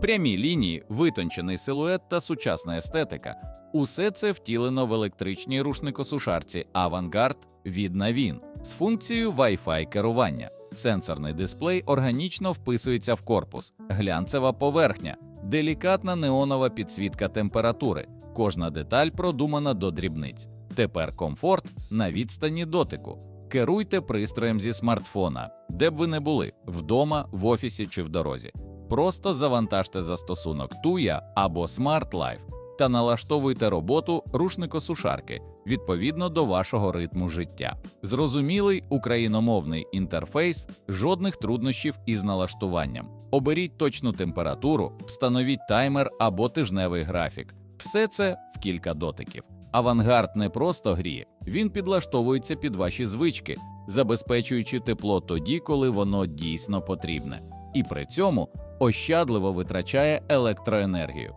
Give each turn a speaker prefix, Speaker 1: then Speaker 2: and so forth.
Speaker 1: Прямі лінії, витончений силует та сучасна естетика усе це втілено в електричній рушникосушарці Avantgarde від Navin з функцією Wi-Fi керування. Сенсорний дисплей органічно вписується в корпус, глянцева поверхня, делікатна неонова підсвітка температури. Кожна деталь продумана до дрібниць. Тепер комфорт на відстані дотику. Керуйте пристроєм зі смартфона, де б ви не були вдома, в офісі чи в дорозі. Просто завантажте застосунок Tuya або Smart та налаштовуйте роботу рушникосушарки відповідно до вашого ритму життя. Зрозумілий україномовний інтерфейс, жодних труднощів із налаштуванням. Оберіть точну температуру, встановіть таймер або тижневий графік. Все це в кілька дотиків. Авангард не просто гріє, він підлаштовується під ваші звички, забезпечуючи тепло тоді, коли воно дійсно потрібне, і при цьому ощадливо витрачає електроенергію.